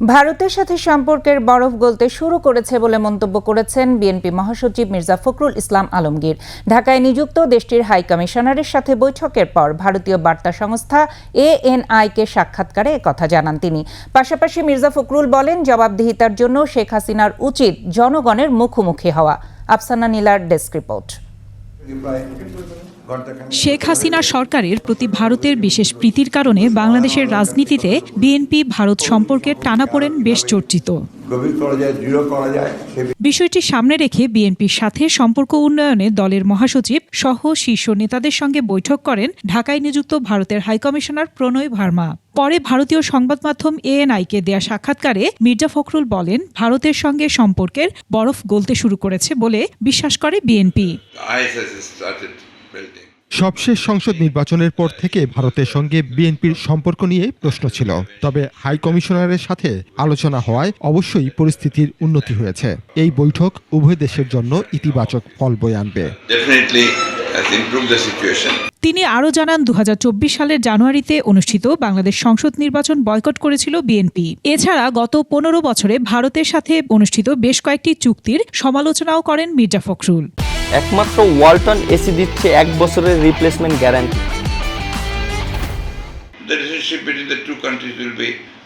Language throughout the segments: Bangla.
ভারতের সাথে সম্পর্কের বরফ গলতে শুরু করেছে বলে মন্তব্য করেছেন বিএনপি মহাসচিব মির্জা ফখরুল ইসলাম আলমগীর। ঢাকায় নিযুক্ত দেশটির হাই কমিশনারের সাথে বৈঠকের পর ভারতীয় বার্তা সংস্থা এএনআইকে সাক্ষাৎকারে একথা জানান তিনি। পাশাপাশি মির্জা ফখরুল বলেন, জবাবদিহিতার জন্য শেখ হাসিনার উচিত জনগণের মুখোমুখি হওয়া। আফসানা নীলার ডেস্ক রিপোর্ট। শেখ হাসিনা সরকারের প্রতি ভারতের বিশেষ প্রীতির কারণে বাংলাদেশের রাজনীতিতে বিএনপি, ভারত সম্পর্কে টানাপোড়েন বেশ চর্চিত। গভীর করা যায় দৃঢ় করা যায় বিষয়টি সামনে রেখে বিএনপির সাথে সম্পর্ক উন্নয়নে দলের মহাসচিব সহ শীর্ষ নেতাদের সঙ্গে বৈঠক করেন ঢাকায় নিযুক্ত ভারতের হাইকমিশনার প্রণয় ভার্মা। পরে ভারতীয় সংবাদ মাধ্যম এএনআইকে দেয়া সাক্ষাৎকারে মির্জা ফখরুল বলেন ভারতের সঙ্গে সম্পর্কের বরফ গলতে শুরু করেছে বলে বিশ্বাস করে বিএনপি। সবশেষ সংসদ নির্বাচনের পর থেকে ভারতের সঙ্গে বিএনপির সম্পর্ক নিয়ে প্রশ্ন ছিল। তবে হাই কমিশনারের সাথে আলোচনা হওয়ায় অবশ্যই পরিস্থিতির উন্নতি হয়েছে। এই বৈঠক উভয় দেশের জন্য ইতিবাচক ফল বয়ে আনবে. তিনি আরও জানান দু হাজার চব্বিশ সালের জানুয়ারিতে অনুষ্ঠিত বাংলাদেশ সংসদ নির্বাচন বয়কট করেছিল বিএনপি। এছাড়া গত পনেরো বছরে ভারতের সাথে অনুষ্ঠিত বেশ কয়েকটি চুক্তির সমালোচনাও করেন মির্জা ফখরুল। একমাত্র ওয়ালটন এসি দিচ্ছে এক বছরের রিপ্লেসমেন্ট গ্যারান্টি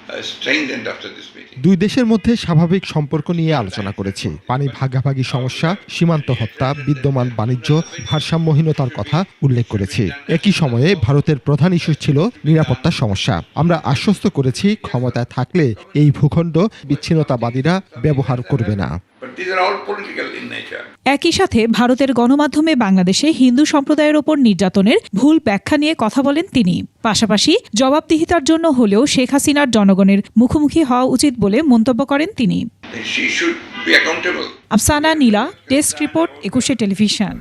uh. দুই দেশের মধ্যে স্বাভাবিক সম্পর্ক নিয়ে আলোচনা করেছি। পানি ভাগাভাগি সমস্যা সীমান্ত হত্যা বিদ্যমান বাণিজ্য ভারসাম্যহীনতার কথা উল্লেখ করেছি। একই সময়ে ভারতের প্রধান ইস্যু ছিল নিরাপত্তার সমস্যা। আমরা আশ্বস্ত করেছি ক্ষমতায় থাকলে এই ভূখণ্ড বিচ্ছিন্নতাবাদীরা ব্যবহার করবে না। একই সাথে ভারতের গণমাধ্যমে বাংলাদেশে হিন্দু সম্প্রদায়ের ওপর নির্যাতনের ভুল ব্যাখ্যা নিয়ে কথা বলেন তিনি। পাশাপাশি জবাবদিহিতার জন্য হলেও শেখ হাসিনার জনগণের মুখোমুখি হওয়া উচিত বলে মন্তব্য করেন তিনি. Afsana Nila desk report Ekushey television.